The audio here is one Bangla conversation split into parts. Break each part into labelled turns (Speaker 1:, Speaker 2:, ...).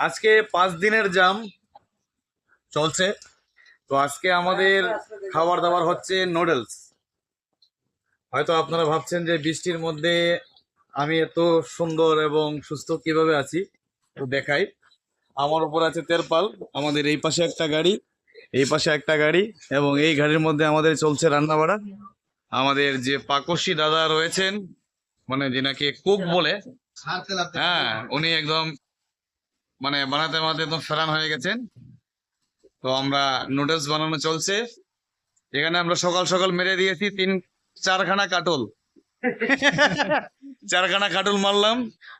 Speaker 1: আজকে পাঁচ দিনের জাম চলছে। তো আজকে আমাদের খাবার দাবার হচ্ছে নুডলস হয়তো আপনারা ভাবছেন যে বৃষ্টির মধ্যে আমি এত সুন্দর এবং সুস্থ কীভাবে আছি তো দেখাই। আমার উপর আছে তেরপাল, আমাদের এই পাশে একটা গাড়ি, এই পাশে একটা গাড়ি, এবং এই গাড়ির মধ্যে আমাদের চলছে রান্না বাড়া আমাদের যে পাকসি দাদা রয়েছেন মানে যেনাকে কুক বলে হ্যাঁ উনি একদম মানে বানাতে বানাতে একদম ফেরান হয়ে গেছেন। তো আমরা নুডলস বানানো চলছে। এখানে আমরা সকাল সকাল মেরে দিয়েছি তিন চারখানা কাটল। চারখানা কাটল মারলাম।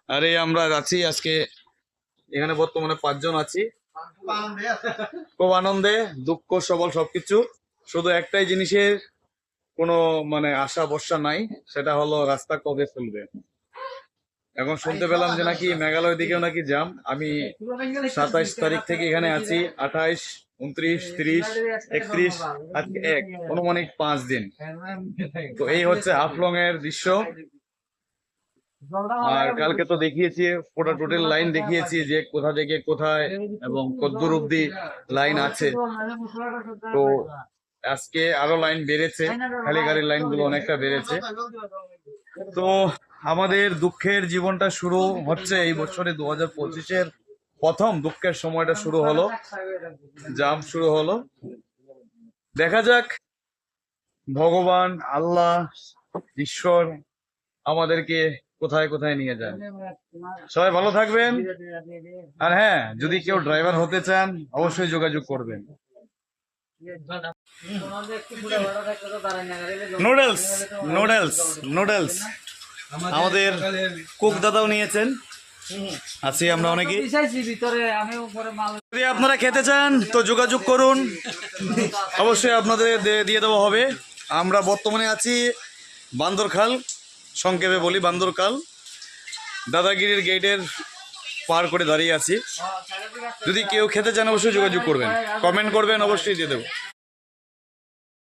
Speaker 1: আর এই আমরা যাচ্ছি আজকে এখানে বর্তমানে পাঁচজন আছি। খুব আনন্দে দুঃখ সবল সবকিছু। শুধু একটাই জিনিসের কোনো মানে আশা বর্ষা নাই সেটা হলো রাস্তা কবে খুলবে। এখন শুনতে পেলাম যে নাকি মেঘালয় দিকেও নাকি জাম আমি সাতাইশ তারিখ থেকে এখানে আছি আঠাইশ উনত্রিশ তিরিশ একত্রিশ আজকে এক অনুমানিক পাঁচ দিন। তো এই হচ্ছে হাফলং এর দৃশ্য আর কালকে তো দেখিয়েছি পুরো টোটাল লাইন দেখিয়েছি যে কোথা থেকে কোথায় এবং কদ্দুর অব্দি লাইন আছে। তো আজকে আরও লাইন বেড়েছে। খালি গাড়ির লাইনগুলো অনেকটা বেড়েছে। তো আমাদের দুঃখের জীবনটা শুরু হচ্ছে এই বছরে দু হাজার পঁচিশের প্রথম দুঃখের সময়টা শুরু হলো। জাম শুরু হলো। দেখা যাক ভগবান আল্লাহ ঈশ্বর আমাদেরকে কোথায় কোথায় নিয়ে যায়। সবাই ভালো থাকবেন। আর হ্যাঁ যদি কেউ ড্রাইভার হতে চান অবশ্যই যোগাযোগ করবেন। Noodles noodles noodles. আমাদের কুক দাদাও নিয়েছেন। আছি আমরা অনেকেই। যদি আপনারা খেতে চান তো যোগাযোগ করুন। অবশ্যই আপনাদের দিয়ে দেওয়া হবে। আমরা বর্তমানে আছি বান্দরখাল সংক্ষেপে বলি বান্দরখাল। দাদাগিরির গেটের পার করে দাঁড়িয়ে আছি। যদি কেউ খেতে চান অবশ্যই যোগাযোগ করবেন। কমেন্ট করবেন অবশ্যই দিয়ে দেবো।